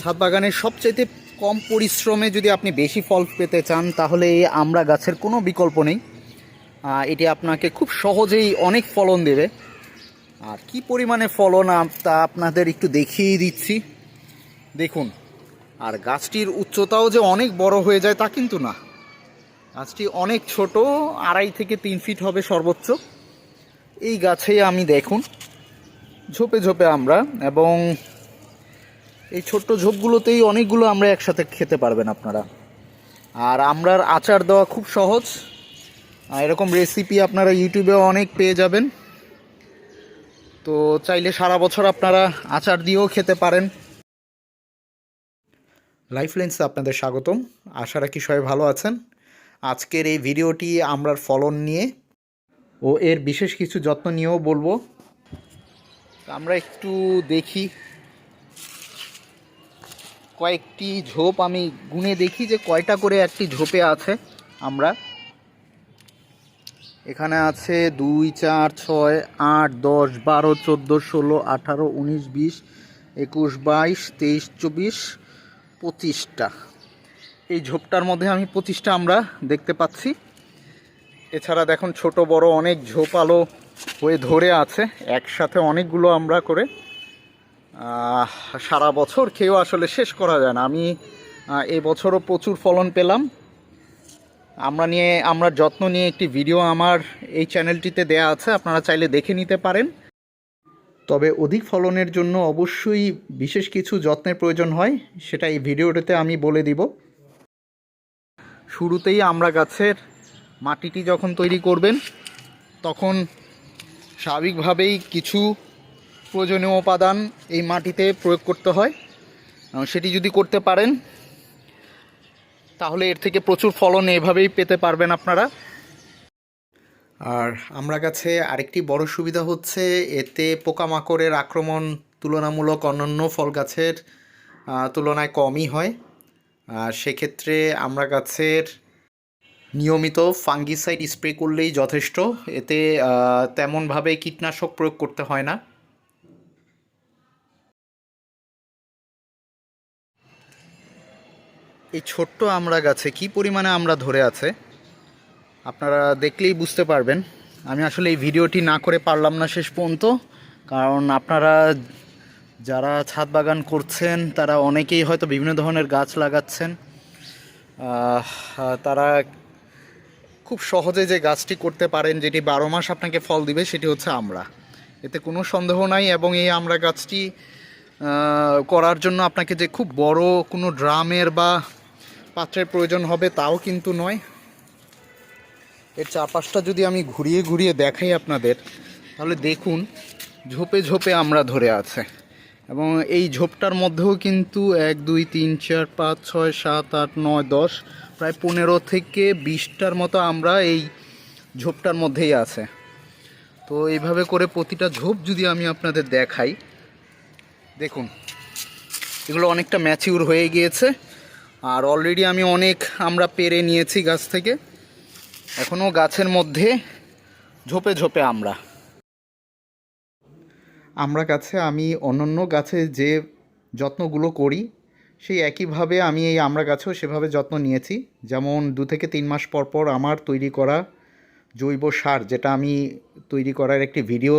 ছাদ বাগানের সবচাইতে কম পরিশ্রমে যদি আপনি বেশি ফল পেতে চান, তাহলে এই আমরা গাছের কোনো বিকল্প নেই। এটি আপনাকে খুব সহজেই অনেক ফলন দেবে। আর কি পরিমাণে ফলন তা আপনাদের একটু দেখিয়ে দিচ্ছি। দেখুন, আর গাছটির উচ্চতাও যে অনেক বড় হয়ে যায় তা কিন্তু না। গাছটি অনেক ছোট, আড়াই থেকে তিন ফিট হবে সর্বোচ্চ। এই গাছেই আমি দেখুন, ঝোপে ঝোপে আমরা এবং এই ছোট্ট ঝোপগুলোতেই অনেকগুলো আমরা একসাথে খেতে পারবেন আপনারা। আর আমরার আচার দেওয়া খুব সহজ। এরকম রেসিপি আপনারা ইউটিউবে অনেক পেয়ে যাবেন। তো চাইলে সারা বছর আপনারা আচার দিয়েও খেতে পারেন। লাইফ লেন্সে আপনাদের স্বাগতম। আশা রাখি সবাই ভালো আছেন। আজকের এই ভিডিওটি আমরার ফলন নিয়ে ও এর বিশেষ কিছু যত্ন নিয়েও বলব। আমরা একটু দেখি কয়েকটি ঝোপ আমি গুনে দেখি যে কয়টা করে একটি ঝোপে আছে। আমরা এখানে আছে দুই, চার, ছয়, আট, দশ, বারো, চোদ্দ, ষোলো, আঠারো, উনিশ, বিশ, একুশ, বাইশ, তেইশ, চব্বিশ, পঁচিশটা। এই ঝোপটার মধ্যে আমি পঁচিশটা আমরা দেখতে পাচ্ছি। এছাড়া দেখুন ছোট বড় অনেক ঝোপালো হয়ে ধরে আছে। একসাথে অনেকগুলো আমরা করে সারা বছর খেয়েও আসলে শেষ করা যায় না। আমি এই বছরও প্রচুর ফলন পেলাম। আমরা নিয়ে, আমরা যত্ন নিয়ে একটি ভিডিও আমার এই চ্যানেলটিতে দেয়া আছে, আপনারা চাইলে দেখে নিতে পারেন। তবে অধিক ফলনের জন্য অবশ্যই বিশেষ কিছু যত্নের প্রয়োজন হয়, সেটা এই ভিডিওটিতে আমি বলে দিব। শুরুতেই আমরা গাছের মাটিটি যখন তৈরি করবেন, তখন স্বাভাবিকভাবেই কিছু প্রয়োজনীয় উপাদান এই মাটিতে প্রয়োগ করতে হয়। সেটি যদি করতে পারেন, তাহলে এর থেকে প্রচুর ফলন এভাবেই পেতে পারবেন আপনারা। আর আমরা গাছে আরেকটি বড় সুবিধা হচ্ছে, এতে পোকামাকড়ের আক্রমণ তুলনামূলক অন্যান্য ফল গাছের তুলনায় কমই হয়। আর সেক্ষেত্রে আমরা গাছের নিয়মিত ফাঙ্গিসাইড স্প্রে করলেই যথেষ্ট। এতে তেমনভাবে কীটনাশক প্রয়োগ করতে হয় না। এই ছোট্ট আমরা গাছে কি পরিমাণে আমরা ধরে আছে, আপনারা দেখলেই বুঝতে পারবেন। আমি আসলে এই ভিডিওটি না করে পারলাম না শেষ পর্যন্ত, কারণ আপনারা যারা ছাদ বাগান করছেন, তারা অনেকেই হয়তো বিভিন্ন ধরনের গাছ লাগাচ্ছেন। তারা খুব সহজে যে গাছটি করতে পারেন, যেটি বারো মাস আপনাকে ফল দিবে, সেটি হচ্ছে আমরা। এতে কোনো সন্দেহ নাই, এবং এই আমরা গাছটি করার জন্য আপনাকে যে খুব বড় কোনো ড্রামের বা পাত্রের প্রয়োজন হবে তাও কিন্তু নয়। এর চারপাশটা যদি আমি ঘুরিয়ে ঘুরিয়ে দেখাই আপনাদের, তাহলে দেখুন ঝোপে ঝোপে আমরা ধরে আছে। এবং এই ঝোপটার মধ্যেও কিন্তু এক, দুই, তিন, চার, পাঁচ, ছয়, সাত, আট, নয়, দশ, প্রায় পনেরো থেকে বিশটার মতো আমরা এই ঝোপটার মধ্যেই আছে। তো এইভাবে করে প্রতিটা ঝোপ যদি আমি আপনাদের দেখাই, দেখুন, এগুলো অনেকটা ম্যাচিউর হয়ে গিয়েছে। আর অলরেডি আমি অনেক আমরা পেরে নিয়েছি গাছ থেকে। এখনও গাছের মধ্যে ঝোপে ঝোপে আমরা। আমরা গাছে আমি অন্যান্য গাছে যে যত্নগুলো করি, সেই একইভাবে আমি এই আমরা গাছেও সেভাবে যত্ন নিয়েছি। যেমন দু থেকে তিন মাস পর পর আমার তৈরি করা জৈব সার, যেটা আমি তৈরি করার একটি ভিডিও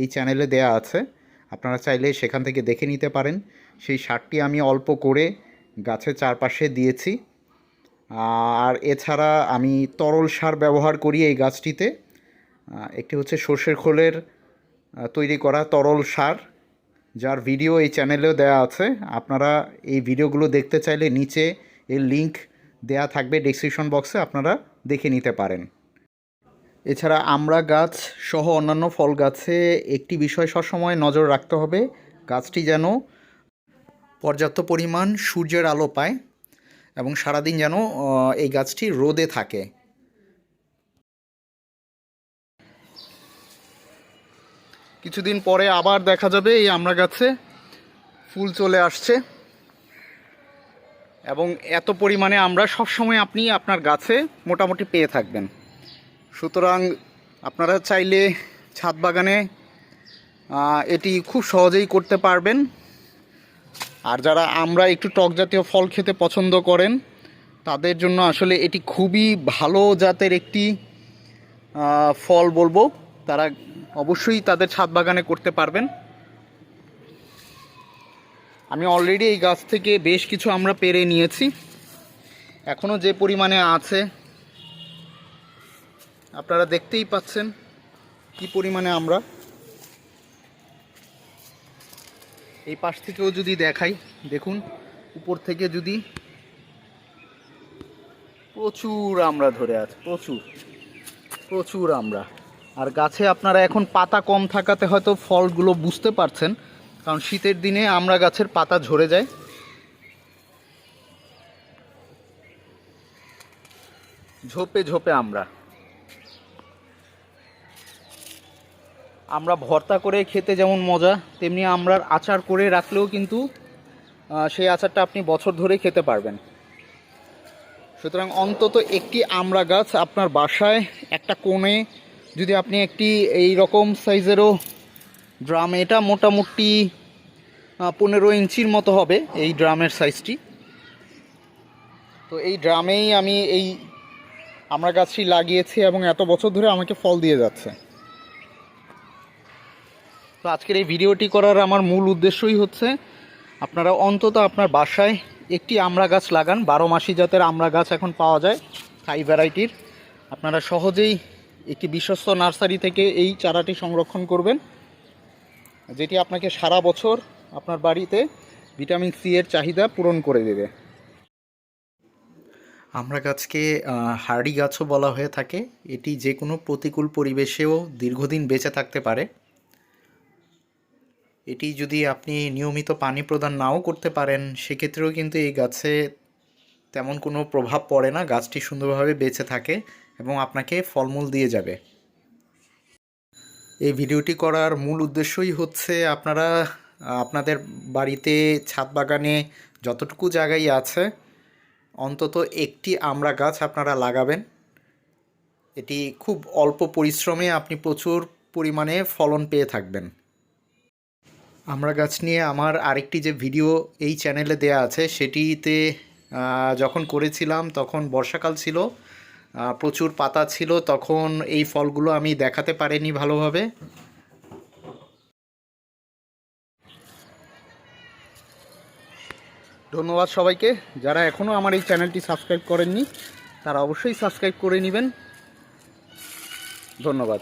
এই চ্যানেলে দেয়া আছে। আপনারা চাইলে সেখান থেকে দেখে নিতে পারেন। সেই সারটি আমি অল্প করে গাছের চারপাশে দিয়েছি। আর এছাড়া আমি তরল সার ব্যবহার করি এই গাছটিতে। একটি হচ্ছে সর্ষের খোলের তৈরি করা তরল সার, যার ভিডিও এই চ্যানেলেও দেওয়া আছে। আপনারা এই ভিডিওগুলো দেখতে চাইলে নিচে এর লিংক দেয়া থাকবে ডেসক্রিপশন বক্সে, আপনারা দেখে নিতে পারেন। এছাড়া আমরা গাছ সহ অন্যান্য ফল গাছে একটি বিষয় সবসময় নজর রাখতে হবে, গাছটি যেন পর্যাপ্ত পরিমাণ সূর্যের আলো পায় এবং সারাদিন যেন এই গাছটি রোদে থাকে। কিছুদিন পরে আবার দেখা যাবে এই আমরা গাছে ফুল চলে আসছে। এবং এত পরিমাণে আমরা সবসময় আপনি আপনার গাছে মোটামুটি পেয়ে থাকবেন। সুতরাং আপনারা চাইলে ছাদ বাগানে এটি খুব সহজেই করতে পারবেন। আর যারা আমরা একটু টক জাতীয় ফল খেতে পছন্দ করেন, তাদের জন্য আসলে এটি খুবই ভালো জাতের একটি ফল বলব। তারা অবশ্যই তাদের ছাদ বাগানে করতে পারবেন। আমি অলরেডি এই গাছ থেকে বেশ কিছু আমরা পেরে নিয়েছি। এখনও যে পরিমাণে আছে, আপনারা দেখতেই পাচ্ছেন কি পরিমাণে আমরা এই পাশ থেকেও যদি দেখাই, দেখুন, উপর থেকে যদি। প্রচুর আমরা ধরে আছে, প্রচুর প্রচুর আমরা। আর গাছে আপনারা এখন পাতা কম থাকাতে হয়তো ফলগুলো বুঝতে পারছেন, কারণ শীতের দিনে আমরা গাছের পাতা ঝরে যায়। ঝোপে ঝোপে আমরা। আমরা ভর্তা করে খেতে যেমন মজা, তেমনি আমরার আচার করে রাখলেও কিন্তু সেই আচারটা আপনি বছর ধরে খেতে পারবেন। সুতরাং অন্তত একটি আমড়া গাছ আপনার বাসায়, একটা কোণে, যদি আপনি একটি এই রকম সাইজেরও ড্রাম, এটা মোটামুটি পনেরো ইঞ্চির মতো হবে এই ড্রামের সাইজটি। তো এই ড্রামেই আমি এই আমড়া গাছটি লাগিয়েছি এবং এত বছর ধরে আমাকে ফল দিয়ে যাচ্ছে। তো আজকের এই ভিডিওটি করার আমার মূল উদ্দেশ্যই হচ্ছে, আপনারা অন্তত আপনার বাসায় একটি আমড়া গাছ লাগান, বারো মাসি জাতের আমড়া গাছ এখন পাওয়া যায়, থাই ভ্যারাইটির। আপনারা সহজেই একটি বিশ্বস্ত নার্সারি থেকে এই চারাটি সংরক্ষণ করবেন, যেটি আপনাকে সারা বছর আপনার বাড়িতে ভিটামিন সি এর চাহিদা পূরণ করে দেবে। আমরা গাছকে হার্ডি গাছও বলা হয়ে থাকে, এটি যে কোনো প্রতিকূল পরিবেশেও দীর্ঘদিন বেঁচে থাকতে পারে। এটি যদি আপনি নিয়মিত পানি প্রদান নাও করতে পারেন, সেক্ষেত্রেও কিন্তু এই গাছে তেমন কোনো প্রভাব পড়ে না। গাছটি সুন্দরভাবে বেঁচে থাকে এবং আপনাকে ফলমূল দিয়ে যাবে। এই ভিডিওটি করার মূল উদ্দেশ্যই হচ্ছে আপনারা, আপনাদের বাড়িতে ছাদ বাগানে যতটুকু জায়গায় আছে, অন্তত একটি আমড়া গাছ আপনারা লাগাবেন। এটি খুব অল্প পরিশ্রমে আপনি প্রচুর পরিমাণে ফলন পেয়ে থাকবেন। আমরা গাছ নিয়ে আমার আরেকটি যে ভিডিও এই চ্যানেলে দেয়া আছে, সেটিতে যখন করেছিলাম তখন বর্ষাকাল ছিল প্রচুর পাতা ছিল, তখন এই ফলগুলো আমি দেখাতে পারিনি ভালোভাবে। ধন্যবাদ সবাইকে। যারা এখনও আমার এই চ্যানেলটি সাবস্ক্রাইব করেননি, তারা অবশ্যই সাবস্ক্রাইব করে নেবেন। ধন্যবাদ।